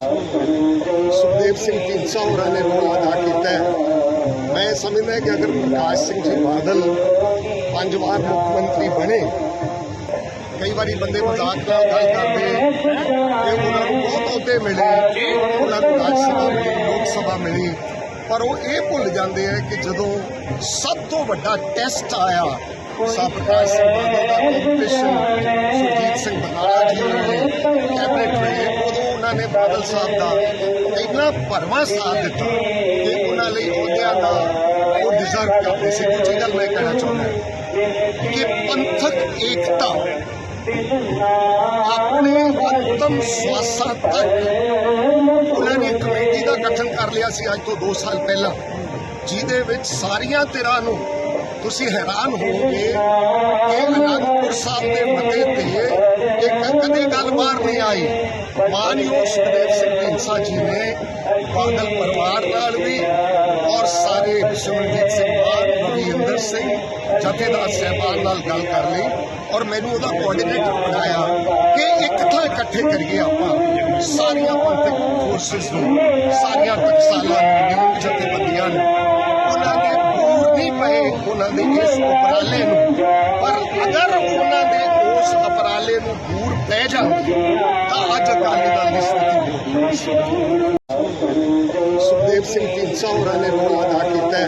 ਸੁਖਦੇਵ ਸਿੰਘ ਢੀਂਡਸਾ ਹੋਰਾਂ ਨੇ ਰੋਲ ਅਦਾ ਕੀਤਾ ਹੈ ਮੈਂ ਸਮਝਦਾ ਕਿ ਅਗਰ ਪ੍ਰਕਾਸ਼ ਸਿੰਘ ਜੀ ਬਾਦਲ ਪੰਜ ਵਾਰ ਮੁੱਖ ਮੰਤਰੀ ਬਣੇ ਕਈ ਵਾਰੀ ਬੰਦੇ ਮਜ਼ਾਕ ਨਾਲ ਗੱਲ ਕਰਦੇ ਕਿ ਉਹਨਾਂ ਨੂੰ ਬਹੁਤ ਅਹੁਦੇ ਮਿਲੇ ਉਹਨਾਂ ਨੂੰ ਰਾਜ ਸਭਾ ਮਿਲੀ ਲੋਕ ਸਭਾ ਮਿਲੀ ਪਰ ਉਹ ਇਹ ਭੁੱਲ ਜਾਂਦੇ ਆ ਕਿ ਜਦੋਂ ਸਭ ਤੋਂ ਵੱਡਾ ਟੈਸਟ ਆਇਆ ਸਾਹਿਬ ਪ੍ਰਕਾਸ਼ ਸਿੰਘ ਬਾਦਲ ਦਾ ਕੰਪੀਟੀਸ਼ਨ ਸੁਰਜੀਤ ਸਿੰਘ ਉਹਨਾਂ ਨੇ ਬਾਦਲ ਸਾਹਿਬ ਦਾ ਇੰਨਾ ਭਰਵਾਂ ਸਾਥ ਦਿੱਤਾ ਕਿ ਉਹਨਾਂ ਲਈ ਅਹੁਦਿਆਂ ਦਾ ਉਹ ਡਿਜ਼ਰਵ ਕਰਦੇ ਸੀ। ਦੂਜੀ ਗੱਲ ਮੈਂ ਕਹਿਣਾ ਚਾਹੁੰਦਾ ਕਿ ਪੰਥਕ ਏਕਤਾ ਆਪਣੇ ਅੰਤਮ ਸਵਾਸਾਂ ਤੱਕ ਉਹਨਾਂ ਨੇ ਕਮੇਟੀ ਦਾ ਗਠਨ ਕਰ ਲਿਆ ਸੀ। ਅੱਜ ਤੋਂ 2 ਸਾਲ ਪਹਿਲਾਂ ਜਿਹਦੇ ਵਿੱਚ ਸਾਰੀਆਂ ਧਿਰਾਂ ਨੂੰ ਤੁਸੀਂ ਹੈਰਾਨ ਹੋਵੋਗੇ ਕਿ ਅਨੰਦਪੁਰ ਸਾਹਿਬ ਦੇ ਮਤੇ ਤੇ ਇੱਕ ਕਦੇ ਗੱਲ ਬਾਹਰ ਨਹੀਂ ਆਈ। ਮਾਨਯੋਗ ਸੁਖਦੇਵ ਸਿੰਘ ਢੀਂਡਸਾ ਜੀ ਨੇ ਬਾਦਲ ਪਰਿਵਾਰ ਨਾਲ ਵੀ ਔਰ ਸਾਰੇ ਸਿਮਰਜੀਤ ਸਿੰਘ ਮਾਨ ਰਵਿੰਦਰ ਸਿੰਘ, ਜਥੇਦਾਰ ਸਹਿਬਾਨ ਨਾਲ ਗੱਲ ਕਰ ਲਈ ਔਰ ਮੈਨੂੰ ਉਹਦਾ ਕੋਆਰਡੀਨੇਟਰ ਬਣਾਇਆ ਕਿ ਇੱਕ ਥਾਂ ਇਕੱਠੇ ਕਰੀਏ ਆਪਾਂ ਸਾਰੀਆਂ ਪੰਥਕ ਫੋਰਸਸ ਨੂੰ, ਸਾਰੀਆਂ ਟਕਸਾਲਾਂ ਨੂੰ ਜਥੇਬੰਦੀਆਂ ਨੂੰ। ਪਏ ਦੇ ਇਸ ਉਪਰਾਲੇ ਨੂੰ। ਪਰ ਅਗਰ ਉਹਨਾਂ ਦੇ ਉਸ ਉਪਰਾਲੇ ਨੂੰ ਦੂਰ ਪੈ ਜਾਂਦੀ ਤਾਂ ਅੱਜ ਅਕਾਲੀ ਦਲ ਦੀ ਸਥਿਤੀ ਸੁਖਦੇਵ ਸਿੰਘ ਢੀਂਡਸਾ ਹੋਰਾਂ ਨੇ ਰੋਲ ਅਦਾ ਕੀਤਾ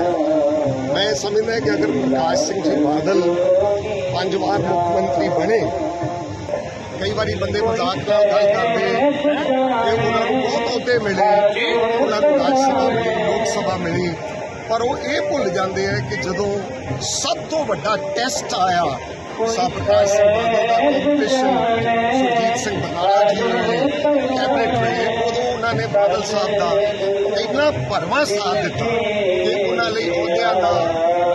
ਮੈਂ ਸਮਝਦਾ ਕਿ ਅਗਰ ਪ੍ਰਕਾਸ਼ ਸਿੰਘ ਜੀ ਬਾਦਲ ਪੰਜ ਵਾਰ ਮੁੱਖ ਮੰਤਰੀ ਬਣੇ, ਕਈ ਵਾਰੀ ਬੰਦੇ ਮਜ਼ਾਕ ਨਾਲ ਗੱਲ ਕਰਦੇ ਕਿ ਉਹਨਾਂ ਨੂੰ ਬਹੁਤ ਅਹੁਦੇ ਮਿਲੇ, ਉਹਨਾਂ ਨੂੰ ਰਾਜ ਸਭਾ ਮਿਲੀ, ਲੋਕ ਸਭਾ ਮਿਲੀ। ਪਰ ਉਹ ਇਹ ਭੁੱਲ ਜਾਂਦੇ ਆ ਕਿ ਜਦੋਂ ਸਭ ਤੋਂ ਵੱਡਾ ਟੈਸਟ ਆਇਆ ਸਾਹਿਬ ਪ੍ਰਕਾਸ਼ ਸਿੰਘ ਬਾਦਲ ਦਾ ਕੰਪੀਟੀਸ਼ਨ ਸੁਰਜੀਤ ਸਿੰਘ ਬਨਾਲਾ ਜੀ ਨੇ ਕੈਬਨਿਟ ਵੇਲੇ ਉਦੋਂ ਉਹਨਾਂ ਨੇ ਬਾਦਲ ਸਾਹਿਬ ਦਾ ਇੰਨਾ ਭਰਵਾਂ ਸਾਥ ਦਿੱਤਾ ਕਿ ਉਹਨਾਂ ਲਈ ਅਹੁਦਿਆਂ ਦਾ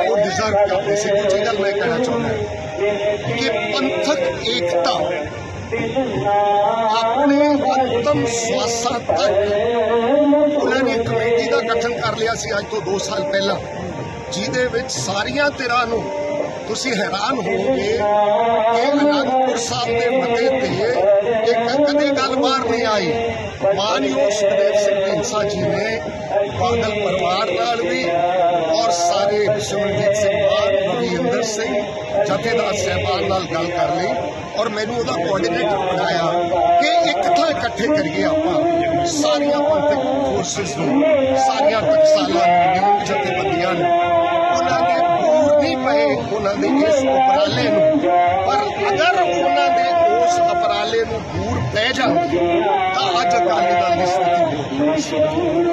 ਉਹ ਡਿਜ਼ਰਵ ਕਰਦੇ ਸੀ। ਦੂਜੀ ਗੱਲ ਮੈਂ ਕਹਿਣਾ ਚਾਹੁੰਦਾ ਕਿ ਪੰਥਕ ਏਕਤਾ ਆਪਣੇ ਅੰਤਮ ਸਵਾਸਾਂ ਤੱਕ ਗਠਨ ਕਰ ਲਿਆ ਸੀ ਅੱਜ ਤੋਂ 2 ਸਾਲ ਪਹਿਲਾਂ। ਜਿਹਦੇ ਵਿੱਚ ਸਾਰੀਆਂ ਧਿਰਾਂ ਨੂੰ ਤੁਸੀਂ ਹੈਰਾਨ ਹੋਵੋਗੇ ਕਿ ਅਨੰਦਪੁਰ ਸਾਹਿਬ ਦੇ ਮਤੇ ਤੇ ਇੱਕ ਕਦੇ ਗੱਲ ਬਾਹਰ ਨਹੀਂ ਆਈ। ਮਾਨਯੋਗ ਸੁਖਦੇਵ ਸਿੰਘ ਢੀਂਡਸਾ ਜੀ ਨੇ ਬਾਦਲ ਪਰਿਵਾਰ ਨਾਲ ਵੀ ਔਰ ਸਾਰੇ ਸਿਮਰਜੀਤ ਸਿੰਘ ਮਾਨ ਰਵਿੰਦਰ ਸਿੰਘ, ਜਥੇਦਾਰ ਸਹਿਬਾਨ ਨਾਲ ਗੱਲ ਕਰ ਲਈ ਔਰ ਮੈਨੂੰ ਉਹਦਾ ਕੋਆਰਡੀਨੇਟਰ ਬਣਾਇਆ ਕਿ ਇੱਕ ਥਾਂ ਇਕੱਠੇ ਕਰੀਏ ਆਪਾਂ। ਸਾਰੀਆਂ ਪੰਥਕ ਫੋਰਸਸ ਨੂੰ ਸਾਰੀਆਂ ਟਕਸਾਲਾਂ ਨੂੰ ਨਿਯਮ ਜਥੇਬੰਦੀਆਂ ਨੂੰ, ਉਹਨਾਂ ਦੇ ਦੂਰ ਨਹੀਂ ਪਏ, ਉਹਨਾਂ ਦੇ ਇਸ ਉਪਰਾਲੇ ਨੂੰ। ਪਰ ਅਗਰ ਉਹਨਾਂ ਦੇ ਉਸ ਉਪਰਾਲੇ ਨੂੰ ਦੂਰ ਪੈ ਜਾਂਦੀ ਤਾਂ ਅੱਜ ਅਕਾਲੀ ਦਲ ਦੀ ਸਥਿਤੀ